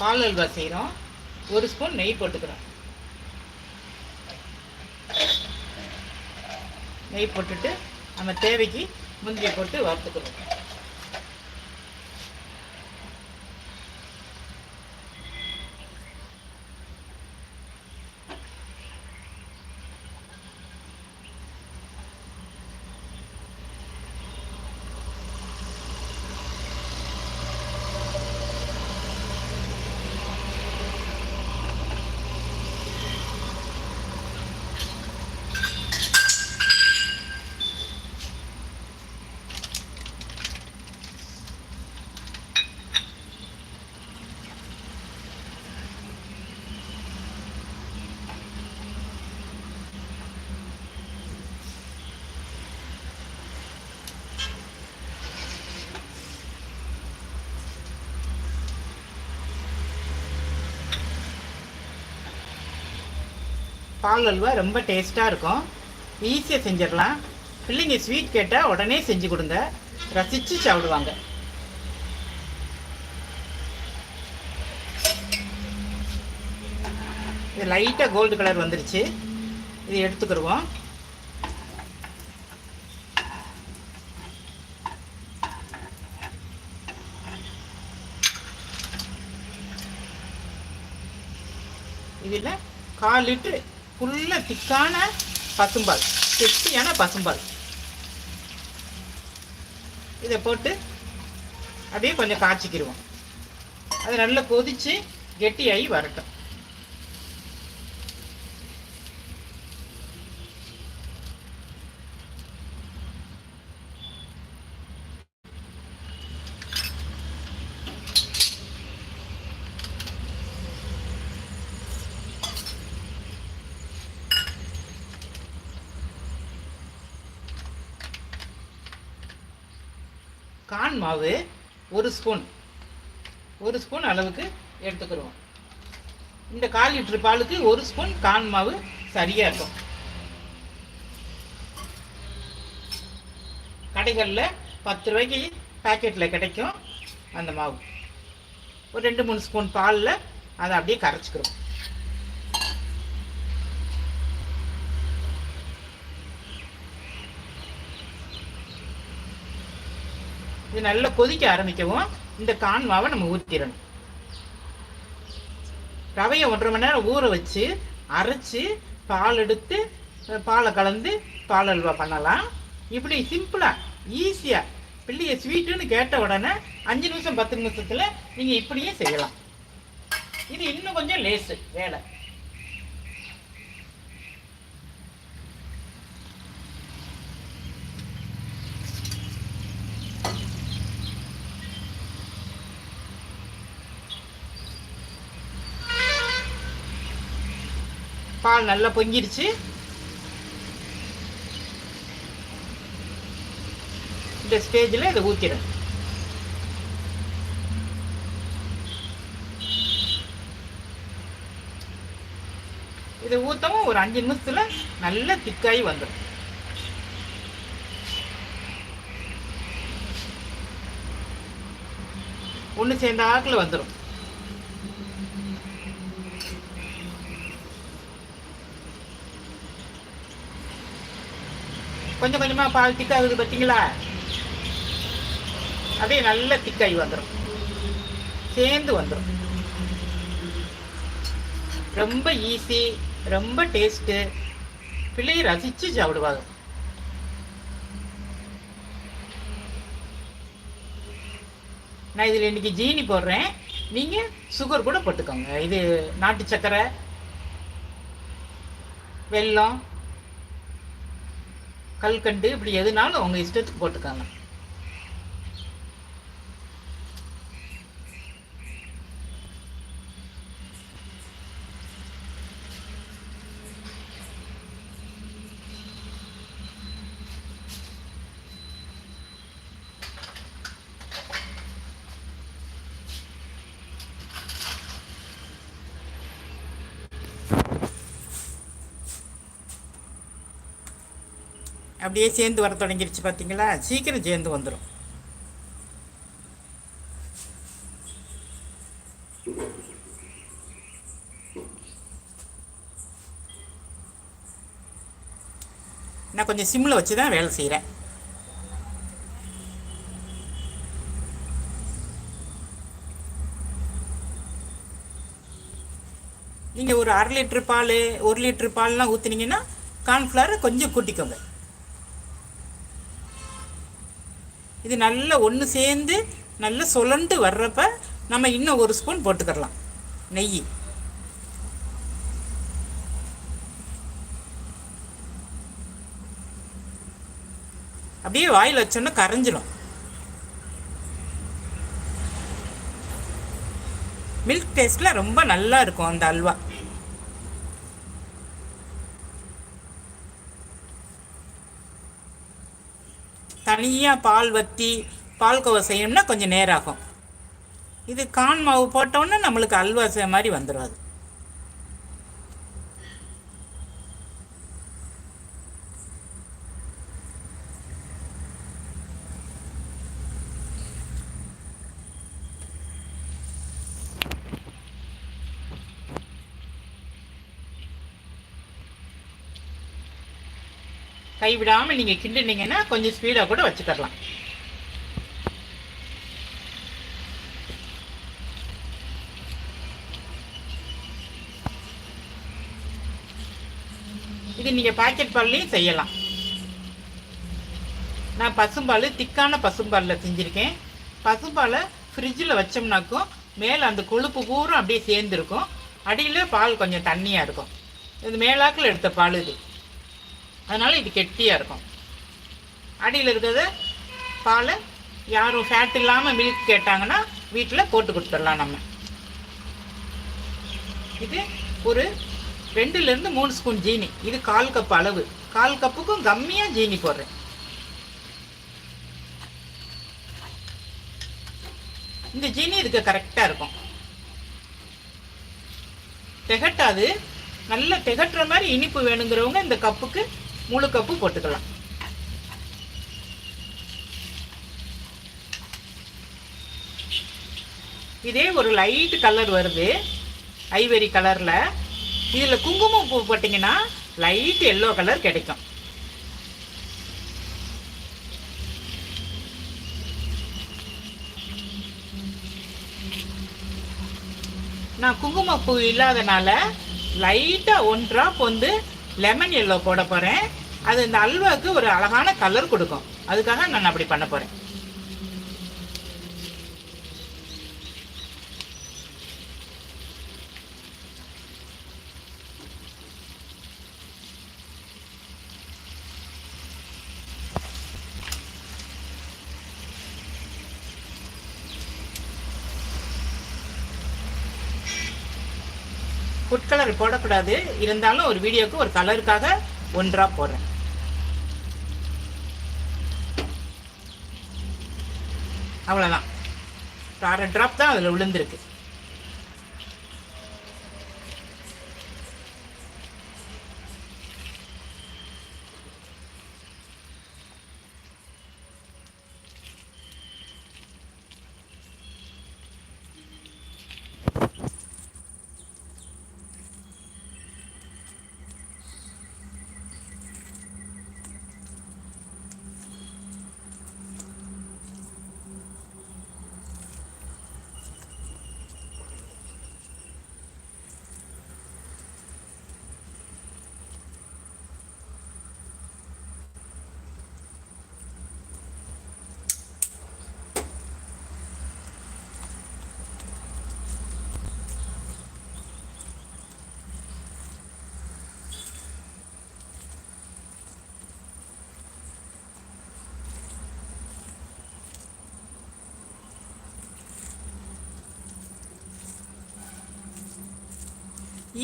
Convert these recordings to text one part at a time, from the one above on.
பால் அல்வா செய்கிறோம் ஒரு ஸ்பூன் நெய் போட்டுக்கிறோம். நெய் போட்டுட்டு நம்ம தேவைக்கு முந்திரியை போட்டு வறுத்துக்கிறோம். பால் அல்வா ரொம்ப டேஸ்ட்டாக இருக்கும். ஈஸியாக செஞ்சிடலாம். பிள்ளைங்க ஸ்வீட் கேட்டால் உடனே செஞ்சு கொடுங்க. ரசித்து சாப்பிடுவாங்க. இது லைட்டாக கோல்டு கலர் வந்துருச்சு. இது எடுத்துக்கிடுவோம். இதில் கால் லிட்ரு ஃபுல்லாக திக்கான பசும்பால். கெட்டியான பசும்பால். இதை போட்டு அப்படியே கொஞ்சம் காய்ச்சிக்கிடுவோம் அது நல்லா கொதித்து கெட்டியாகி வரட்டும். ஸ்பூன் மாவு ஒரு ஸ்பூன். ஒரு ஸ்பூன் அளவுக்கு எடுத்துக்கிறோம். இந்த கால் லிட்டர் பாலுக்கு ஒரு ஸ்பூன் கான் மாவு சரியாக இருக்கும். கடைகளில் பத்து ரூபாய்க்கு பேக்கெட்டில் கிடைக்கும் அந்த மாவு. ஒரு ரெண்டு மூணு ஸ்பூன் பாலில் அதை அப்படியே கரைச்சிக்கிறோம். இது நல்லா கொதிக்க ஆரம்பிக்கவும் இந்த கான்மாவை நம்ம ஊற்றிடணும் ரவையை ஒன்றரை மணி நேரம் ஊற வச்சு அரைச்சி பால் எடுத்து பாலை கலந்து பால் அல்வா பண்ணலாம். இப்படி சிம்பிளாக ஈஸியாக பிள்ளைய ஸ்வீட்டுன்னு கேட்ட உடனே அஞ்சு நிமிஷம் பத்து நிமிஷத்தில் நீங்கள் இப்படியே செய்யலாம். இது இன்னும் கொஞ்சம் லேசு வேலை. பால் நல்லா பொங்கிருச்சு. இந்த ஸ்டேஜில் இதை ஊற்றிடும் இதை ஊற்றவும் ஒரு அஞ்சு நிமிஷத்தில் நல்ல திக்காகி வந்துடும். ஒன்று சேர்ந்த ஆக்கில் வந்துடும். கொஞ்சம் கொஞ்சமாக பால் திக்காகுது பார்த்தீங்களா அதே நல்ல திக்காகி வந்துடும் சேர்ந்து வந்துடும் ரொம்ப ஈஸி ரொம்ப டேஸ்ட்டு பிள்ளையை ரசித்து சாப்பிடுவாங்க. நான் இதில் இன்றைக்கி ஜீனி போடுறேன். நீங்கள் சுகர் கூட போட்டுக்கோங்க. இது நாட்டு சக்கரை வெல்லம் கல்கண்டு இப்படி எதுனாலும் உங்கள் இஷ்டத்துக்கு போட்டுக்கோங்க. அப்படியே சேர்ந்து வர தொடங்கிருச்சு பார்த்தீங்களா சீக்கிரம் சேர்ந்து வந்துடும் நான் கொஞ்சம் சிம்மில் வச்சு தான் வேலை செய்கிறேன் நீங்கள் ஒரு அரை லிட்ரு பால் ஒரு லிட்ரு பால்லாம் ஊற்றுனீங்கன்னா கார்ன்ஃப்ளவரை கொஞ்சம் கூட்டிக்கோங்க. இது நல்லா ஒன்று சேர்ந்து நல்லா சுழண்டு வர்றப்ப நம்ம இன்னும் ஒரு ஸ்பூன் போட்டுக்கிறலாம். நெய். அப்படியே வாயில் வச்சோன்னா கரைஞ்சிடும் மில்க் டேஸ்ட்டில் ரொம்ப நல்லா இருக்கும் அந்த அல்வா. தனியாக பால் வற்றி பால்கோவா செய்யணும்னா கொஞ்சம் நேரம் ஆகும். இது கான் மாவு போட்டோன்னே நம்மளுக்கு அல்வா மாதிரி வந்துடும் அது. கைவிடாமல் நீங்கள் கிண்டினீங்கன்னா கொஞ்சம் ஸ்பீடாக கூட வச்சுக்கலாம் இது நீங்கள் பாக்கெட் பால்லையும் செய்யலாம். நான் பசும்பால் திக்கான பசும்பாலில் செஞ்சுருக்கேன். பசும்பாலை ஃப்ரிட்ஜில் வச்சோம்னாக்கும் மேலே அந்த கொழுப்பு பூரா அப்படியே சேர்ந்துருக்கும். அடியில் பால் கொஞ்சம் தண்ணியாக இருக்கும். இது மேலாக்கில் எடுத்த பால் இது. அதனால் இது கெட்டியாக இருக்கும். அடியில் இருக்கிறத பாலை யாரும் ஃபேட் இல்லாமல் மில்க் கேட்டாங்கன்னா வீட்டில் போட்டு கொடுத்துடலாம் நம்ம. இது ஒரு ரெண்டுலேருந்து மூணு ஸ்பூன் ஜீனி. இது கால் கப் அளவு. கால் கப்புக்கும் கம்மியாக ஜீனி போடுறேன். இந்த ஜீனி இதுக்கு கரெக்டாக இருக்கும். திகட்டாது. நல்லா திகட்டுற மாதிரி இனிப்பு வேணுங்கிறவங்க இந்த கப்புக்கு முழு கப்பு போட்டுக்கலாம். இதே ஒரு லைட் கலர் வருது. ஐவரி கலரில் இதில் குங்குமம் பூ போட்டிங்கன்னா லைட் எல்லோ கலர் கிடைக்கும். நான் குங்குமப்பூ இல்லாதனால லைட்டாக ஒன் ட்ராப் வந்து லெமன் எல்லோ போட போகிறேன் அது இந்த அல்வாவுக்கு ஒரு அழகான கலர் கொடுக்கும். அதுக்காக நான் அப்படி பண்ண போகிறேன் ஃபுட் கலர் போடக்கூடாது. இருந்தாலும் ஒரு வீடியோக்கு ஒரு கலருக்காக ஒன்றாக போடுறேன். அவ்வளோதான் அரை ட்ராப் தான் அதில் விழுந்திருக்கு.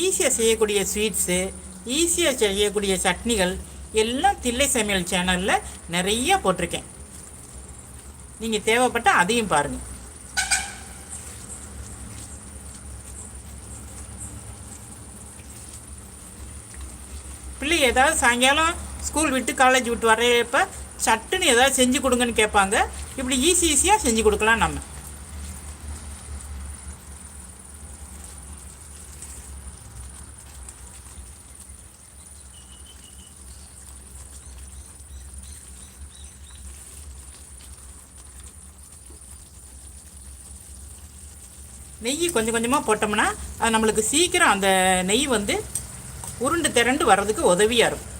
ஈஸியாக செய்யக்கூடிய ஸ்வீட்ஸு ஈஸியாக செய்யக்கூடிய சட்னிகள் எல்லாம் தில்லை சமையல் சேனலில் நிறைய போட்டிருக்கேன். நீங்கள் தேவைப்பட்டால் அதையும் பாருங்கள் பிள்ளை ஏதாவது சாயங்காலம் ஸ்கூல் விட்டு காலேஜ் விட்டு வர்றப்ப சட்டுன்னு ஏதாவது செஞ்சு கொடுங்கன்னு கேட்பாங்க. இப்படி ஈஸி ஈஸியாக செஞ்சு கொடுக்கலாம் நம்ம. கொஞ்சம் கொஞ்சமாக போட்டோம்னா அது நம்மளுக்கு சீக்கிரம் அந்த நெய் வந்து உருண்டு திரண்டு வர்றதுக்கு உதவியாக இருக்கும்.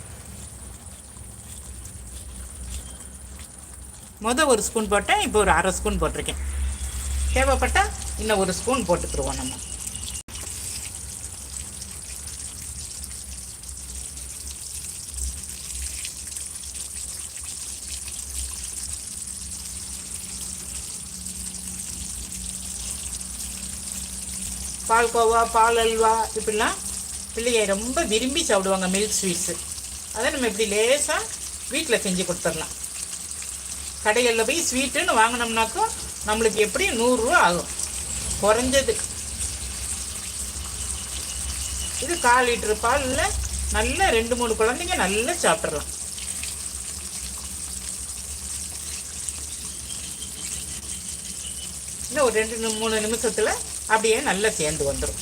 மொதல் ஒரு ஸ்பூன் போட்டேன் இப்போ ஒரு அரை ஸ்பூன் போட்டிருக்கேன். தேவைப்பட்டால் இன்னும் ஒரு ஸ்பூன் போட்டுக்கிடுவோம் நம்ம. பால்கோவா பால் அல்வா இப்படிலாம் பிள்ளைங்க ரொம்ப விரும்பி சாப்பிடுவாங்க மில்க் ஸ்வீட்ஸு அதை நம்ம இப்படி லேசாக வீட்டில் செஞ்சு கொடுத்துடலாம். கடைகளில் போய் ஸ்வீட்டுன்னு வாங்கினோம்னாக்கோ நம்மளுக்கு எப்படி நூறுரூவா ஆகும். குறைஞ்சது. இது கால் லிட்டரு பாலில் நல்லா ரெண்டு மூணு குழந்தைங்க நல்லா சாப்பிட்றலாம் இன்னும் ஒரு ரெண்டு மூணு நிமிஷத்தில் அப்படியே நல்லா சேர்ந்து வந்துடும்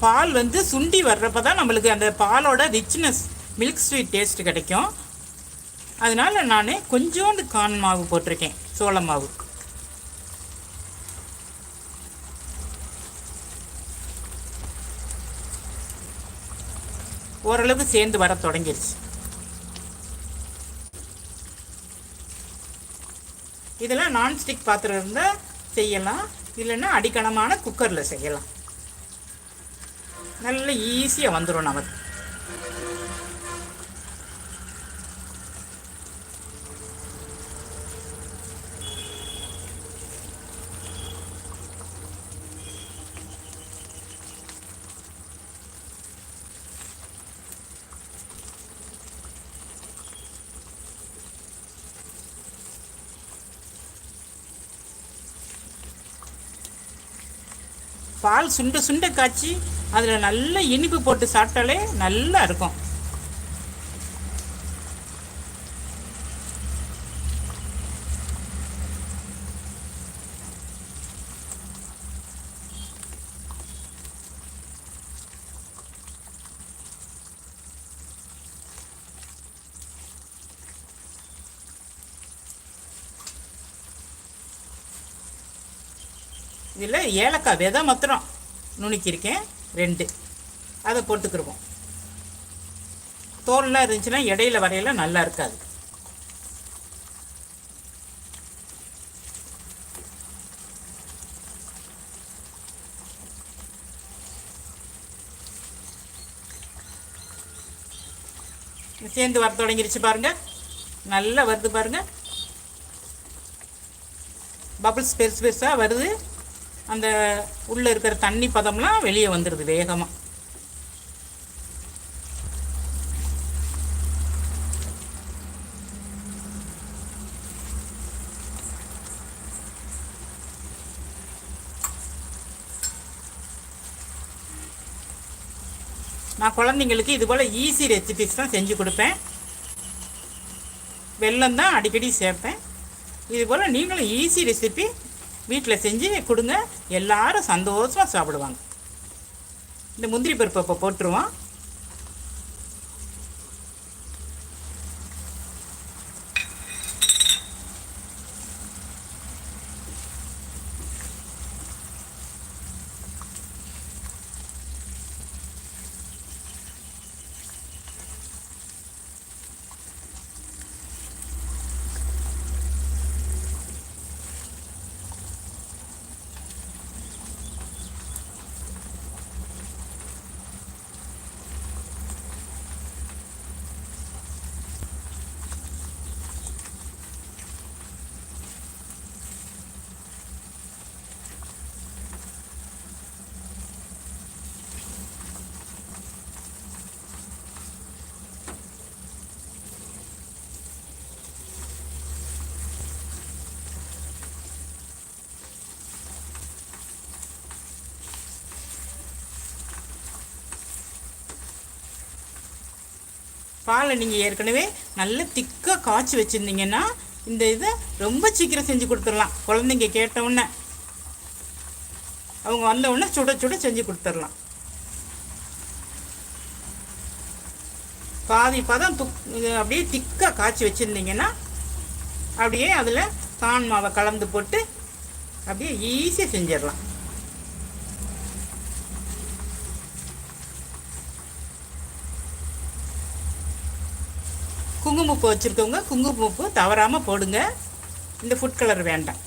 பால் வந்து சுண்டி வர்றப்ப தான் நம்மளுக்கு அந்த பாலோட ரிச்னஸ் மில்க் ஸ்வீட் டேஸ்ட் கிடைக்கும். அதனால் நான் கொஞ்சோண்டு கான் மாவு போட்டிருக்கேன். சோள மாவு. ஓரளவு சேர்ந்து வர தொடங்கிருச்சு. இதெல்லாம் நான்ஸ்டிக் பாத்திரம் இருந்தால் செய்யலாம். இல்லைன்னா அடிக்கணமான குக்கரில் செய்யலாம். நல்ல ஈஸியாக வந்துடும் நமக்கு. பால் சுண்ட சுண்ட காய்ச்சி அதில் நல்ல இனிப்பு போட்டு சாப்பிட்டாலே நல்லா இருக்கும். இதில் ஏலக்காய் விதை மாத்திரம் நுணுக்கியிருக்கேன். ரெண்டு. அதை போட்டுக்கிருவோம். தோல்லாம் இருந்துச்சுன்னா இடையில வரையில நல்லா இருக்காது. சேர்ந்து வர தொடங்கிருச்சு பாருங்க. நல்லா வருது பாருங்க. பபிள்ஸ் பெருசு பெருசாக வருது. அந்த உள்ளே இருக்கிற தண்ணி பதம்லாம் வெளியே வந்துடுது வேகமாக நான் குழந்தைங்களுக்கு இது போல் ஈஸி ரெசிபிஸ் தான் செஞ்சு கொடுப்பேன். வெல்லம் தான் அடிக்கடி சேர்ப்பேன். இது போல் நீங்களும் ஈஸி ரெசிபி வீட்டில் செஞ்சு கொடுங்க. எல்லாரும் சந்தோஷமாக சாப்பிடுவாங்க. இந்த முந்திரி பருப்பை இப்போ போட்டுருவோம். பாலை நீங்கள் ஏற்கனவே நல்ல திக்காக காய்ச்சி வச்சுருந்தீங்கன்னா இந்த இதை ரொம்ப சீக்கிரம் செஞ்சு கொடுத்துடலாம். குழந்தைங்க கேட்டவுடனே அவங்க வந்தவுடனே சுட சுட செஞ்சு கொடுத்துடலாம். பாதி பதம் துக் அப்படியே திக்காக காய்ச்சி வச்சுருந்தீங்கன்னா அப்படியே அதில் கான் மாவை கலந்து போட்டு அப்படியே ஈஸியாக செஞ்சிடலாம். குங்குமப்பூ வச்சுருக்கவங்க குங்குமப்பூ தவறாமல் போடுங்க. இந்த ஃபுட் கலர் வேண்டாம்.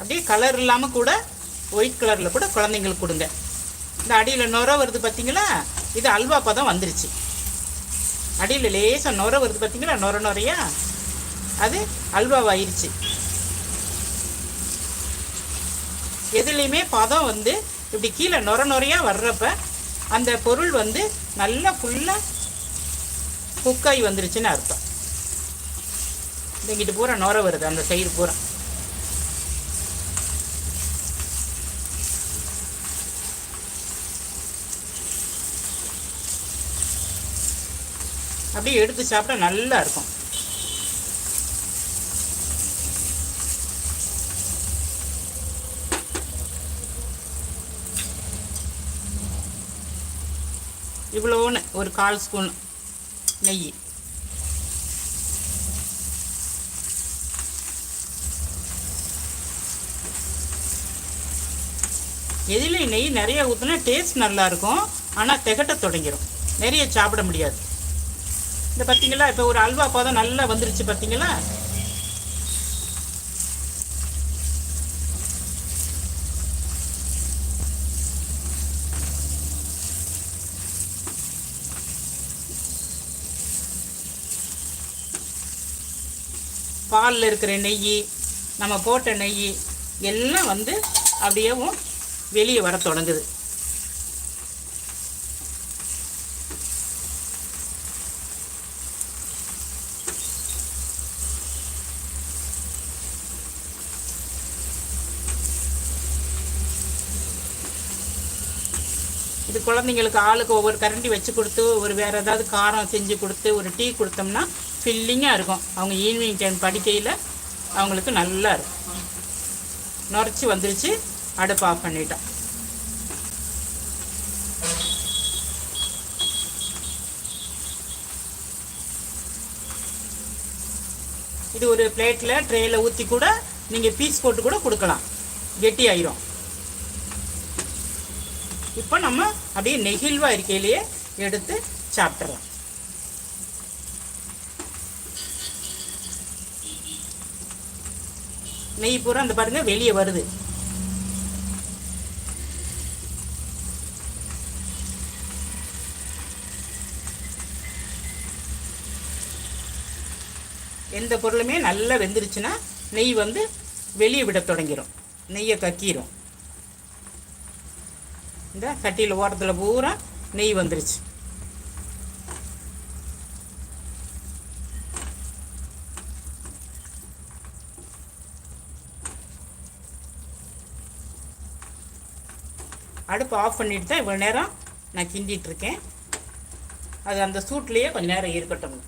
அப்படியே கலர் இல்லாமல் கூட ஒயிட் கலரில் கூட குழந்தைங்களுக்கு கொடுங்க. இந்த அடியில் நுர வருது பார்த்தீங்களா இது அல்வா பதம் வந்துருச்சு. அடியில் லேசாக நுர வருது பார்த்தீங்களா நுர நுறையா அது அல்வாவாயிருச்சு. எதுலேயுமே பதம் வந்து இப்படி கீழே நொர நொறையாக வர்றப்ப அந்த பொருள் வந்து நல்லா ஃபுல்லாக குக்காகி வந்துருச்சுன்னு அர்த்தம். இங்கிட்டு பூரா நொர வருது அந்த சைடு பூரா. அப்படியே எடுத்து சாப்பிட்டா நல்லா இருக்கும். இவ்வளோன்னு ஒரு கால் ஸ்பூன் நெய். எதிலையும் நெய் நிறைய ஊற்றினா டேஸ்ட் நல்லாயிருக்கும். ஆனால் திகட்ட தொடங்கிடும் நிறைய சாப்பிட முடியாது. இந்த பார்த்திங்களா இப்போ ஒரு அல்வா பதம் நல்லா வந்துருச்சு பார்த்தீங்களா பாலில் இருக்கிற நெய் நம்ம போட்ட நெய் எல்லாம் வந்து அப்படியேவும் வெளியே வர தொடங்குது. இது குழந்தைங்களுக்கு ஆளுக்கு ஒவ்வொரு கரண்டி வச்சு கொடுத்து ஒரு வேறு ஏதாவது காரம் செஞ்சு கொடுத்து ஒரு டீ கொடுத்தோம்னா ஃபில்லிங்காக இருக்கும். அவங்க ஈவினிங் டைம் படிக்கையில் அவங்களுக்கு நல்லா இருக்கும். நுரைச்சி வந்துருச்சு. அடுப்பு ஆஃப் பண்ணிட்டோம். இது ஒரு பிளேட்டில் ட்ரேயில் ஊற்றி கூட நீங்கள் பீஸ் போட்டு கூட கொடுக்கலாம். கெட்டி ஆயிரும் இப்போ நம்ம அப்படியே நெகிழ்வாக இருக்கையிலேயே எடுத்து சாப்பிட்றோம் நெய் பூரா அந்த பாருங்க வெளியே வருது. எந்த பொருளுமே நல்லா வெந்துருச்சுன்னா நெய் வந்து வெளியே விட தொடங்கிடும் நெய்யை கக்கிரும் இந்த சட்டியில் ஓரத்தில் பூரா நெய் வந்துருச்சு. அடுப்பு ஆஃப் பண்ணிட்டு தான் இவ்வளோ நேரம் நான் கிண்டிகிட்ருக்கேன் அது அந்த சூட்லேயே கொஞ்சம் நேரம் இருக்கட்டும்.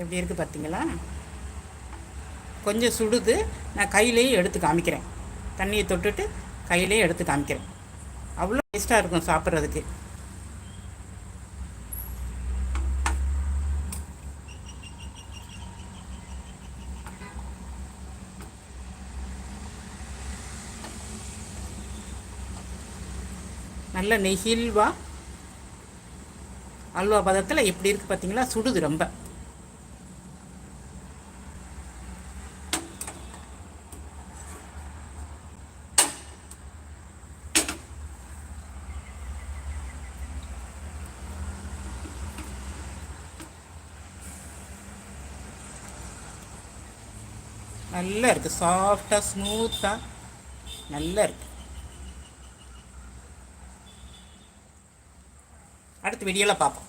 எப்படி இருக்குது பார்த்தீங்களா? கொஞ்சம் சுடுது. நான் கையிலேயே எடுத்து காமிக்கிறேன். தண்ணியை தொட்டுட்டு கையிலேயே எடுத்து காமிக்கிறேன். அவ்வளோ டேஸ்ட்டாக இருக்கும் சாப்பிட்றதுக்கு. நல்ல நெகிழ்வா அல்வா பதத்தில் எப்படி இருக்குது பார்த்தீங்களா? சுடுது ரொம்ப. நல்லா இருக்குது சாஃப்டாக ஸ்மூத்தாக நல்லா இருக்குது அடுத்த வீடியோவில் பார்ப்போம்.